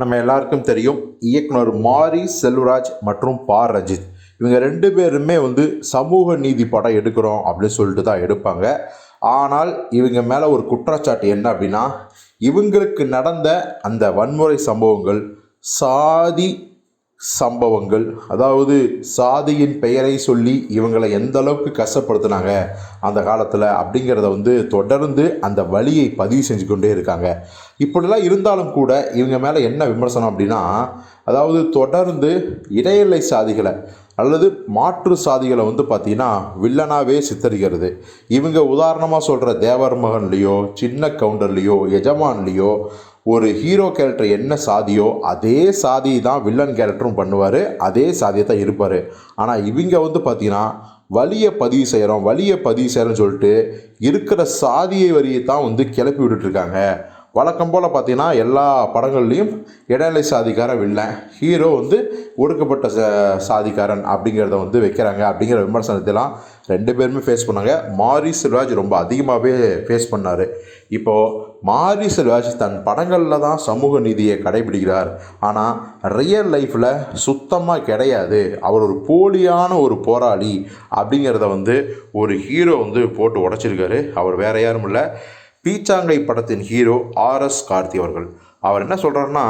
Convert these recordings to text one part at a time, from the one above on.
நம்ம எல்லாருக்கும் தெரியும் இயக்குனர் மாரி செல்வராஜ் மற்றும் பா. ரஞ்சித் இவங்க ரெண்டு பேருமே வந்து சமூக நீதி படம் எடுக்கிறோம் அப்படின்னு சொல்லிட்டு தான் எடுப்பாங்க. ஆனால் இவங்க மேலே ஒரு குற்றச்சாட்டு என்ன அப்படின்னா இவங்களுக்கு நடந்த அந்த வன்முறை சம்பவங்கள் சாதி சம்பவங்கள். அதாவது சாதியின் பெயரை சொல்லி இவங்களை எந்த அளவுக்கு கஷ்டப்படுத்தினாங்க அந்த காலத்தில் அப்படிங்கிறத வந்து தொடர்ந்து அந்த வழியை பதிவு செஞ்சு கொண்டே இருக்காங்க. இப்படிலாம் இருந்தாலும் கூட இவங்க மேலே என்ன விமர்சனம் அப்படின்னா அதாவது தொடர்ந்து இடைநிலை சாதிகளை அல்லது மாற்று சாதிகளை வந்து பார்த்திங்கன்னா வில்லனாகவே சித்தரிக்கிறது. இவங்க உதாரணமாக சொல்கிற தேவர் மகன்லேயோ சின்ன கவுண்டர்லேயோ எஜமான்லேயோ ஒரு ஹீரோ கேரக்டர் என்ன சாதியோ அதே சாதி தான் வில்லன் கேரக்டரும் பண்ணுவார் அதே சாதியை தான் இருப்பார். ஆனால் இவங்க வந்து பார்த்திங்கன்னா வலியை பதிவு செய்கிறோம் வலியை பதிவு செய்கிறோன்னு சொல்லிட்டு இருக்கிற சாதியை வரியை தான் வந்து கிளப்பி விட்டுட்ருக்காங்க வழக்கம் போல் பார்த்தீங்கன்னா எல்லா படங்கள்லேயும் இடைநிலை சாதிக்காரன் வில்லன் ஹீரோ வந்து ஒடுக்கப்பட்ட சாதிக்காரன் அப்படிங்கிறத வந்து வைக்கிறாங்க. அப்படிங்கிற விமர்சனத்தெல்லாம் ரெண்டு பேருமே ஃபேஸ் பண்ணாங்க. மாரி செல்வாஜ் ரொம்ப அதிகமாகவே ஃபேஸ் பண்ணார். இப்போது மாரி செல்வாஜ் தன் படங்களில் தான் சமூக நீதியை கடைபிடிக்கிறார். ஆனால் ரியல் லைஃப்பில் சுத்தமாக கிடையாது. அவர் ஒரு போலியான ஒரு போராளி அப்படிங்கிறத வந்து ஒரு ஹீரோ வந்து போட்டு உடச்சிருக்காரு. அவர் வேறு யாரும் இல்லை. பீச்சாங்கை படத்தின் ஹீரோ ஆர்எஸ் கார்த்தி அவர்கள். அவர் என்ன சொல்கிறாருன்னா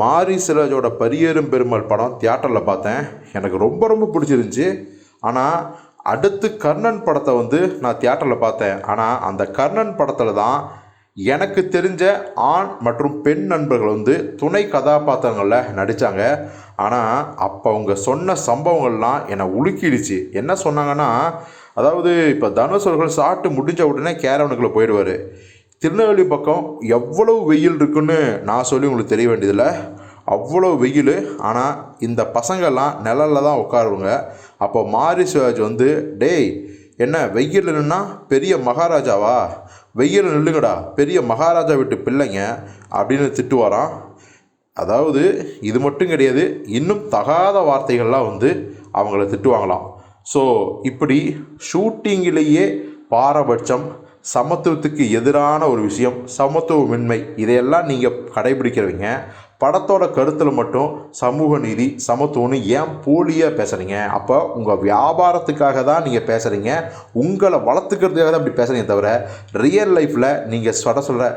மாரி சிலஜோட பரியேறும் பெருமாள் படம் தியேட்டரில் பார்த்தேன். எனக்கு ரொம்ப ரொம்ப பிடிச்சிருந்துச்சி. ஆனால் அடுத்து கர்ணன் படத்தை வந்து நான் தியேட்டரில் பார்த்தேன். ஆனால் அந்த கர்ணன் படத்தில் தான் எனக்கு தெரிஞ்ச ஆண் மற்றும் பெண் நண்பர்கள் வந்து துணை கதாபாத்திரங்களில் நடித்தாங்க ஆனால் அப்போ அவங்க சொன்ன சம்பவங்கள்லாம் என்னை உலுக்கிடுச்சு. என்ன சொன்னாங்கன்னா அதாவது இப்போ தனுஷ் அவர்கள் சாப்பிட்டு முடிஞ்ச உடனே கேரவனுக்குள்ளே போயிடுவார். திருநெல்வேலி பக்கம் எவ்வளவு வெயில் இருக்குன்னு நான் சொல்லி உங்களுக்கு தெரிய வேண்டியதில்லை. அவ்வளோ வெயில் ஆனால் இந்த பசங்கள்லாம் நிழலில் தான் உட்காருவாங்க. அப்போ மாரி சிவாஜ் வந்து டேய் என்ன வெயில் நின்னா பெரிய மகாராஜாவா? வெயில் நில்லுங்கடா பெரிய மகாராஜா வீட்டு பிள்ளைங்க அப்படின்னு திட்டுவாராம். அதாவது இது மட்டும் கிடையாது இன்னும் தகாத வார்த்தைகள்லாம் வந்து அவங்கள திட்டுவாங்களாம். ஸோ இப்படி ஷூட்டிங்கிலேயே பாரபட்சம் சமத்துவத்துக்கு எதிரான ஒரு விஷயம் சமத்துவமின்மை இதையெல்லாம் நீங்கள் கடைபிடிக்கிறவங்க படத்தோட கருத்தில் மட்டும் சமூக நீதி சமத்துவம்னு ஏன் போலியாக பேசுகிறீங்க அப்போ உங்கள் வியாபாரத்துக்காக தான் நீங்கள் பேசுகிறீங்க உங்களை வளர்த்துக்கிறதுக்காக தான் அப்படி பேசுகிறீங்க தவிர ரியல் லைஃப்பில் நீங்கள் சொல்ல சொல்கிற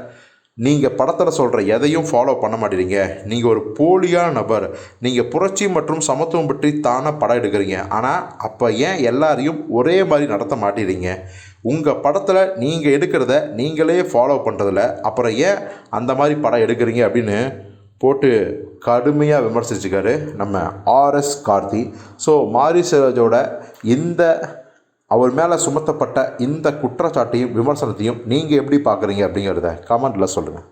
நீங்கள் படத்தில் சொல்கிற எதையும் ஃபாலோ பண்ண மாட்டேறீங்க நீங்கள் ஒரு போலியான நபர். நீங்கள் புரட்சி மற்றும் சமத்துவம் பற்றி தானே படம் எடுக்கிறீங்க. ஆனால் அப்போ ஏன் எல்லாரையும் ஒரே மாதிரி நடத்த மாட்டேறீங்க உங்கள் படத்தில் நீங்கள் எடுக்கிறத நீங்களே ஃபாலோ பண்ணுறதில்ல அப்புறம் ஏன் அந்த மாதிரி படம் எடுக்கிறீங்க அப்படின்னு போட்டு கடுமையாக விமர்சிச்சுக்காரு நம்ம ஆர்எஸ் கார்த்தி. ஸோ மாரி சிராஜோட இந்த அவர் மேலே சுமத்தப்பட்ட இந்த குற்றச்சாட்டையும் விமர்சனத்தையும் நீங்கள் எப்படி பார்க்குறீங்க அப்படிங்கிறத கமெண்ட்டில் சொல்லுங்கள்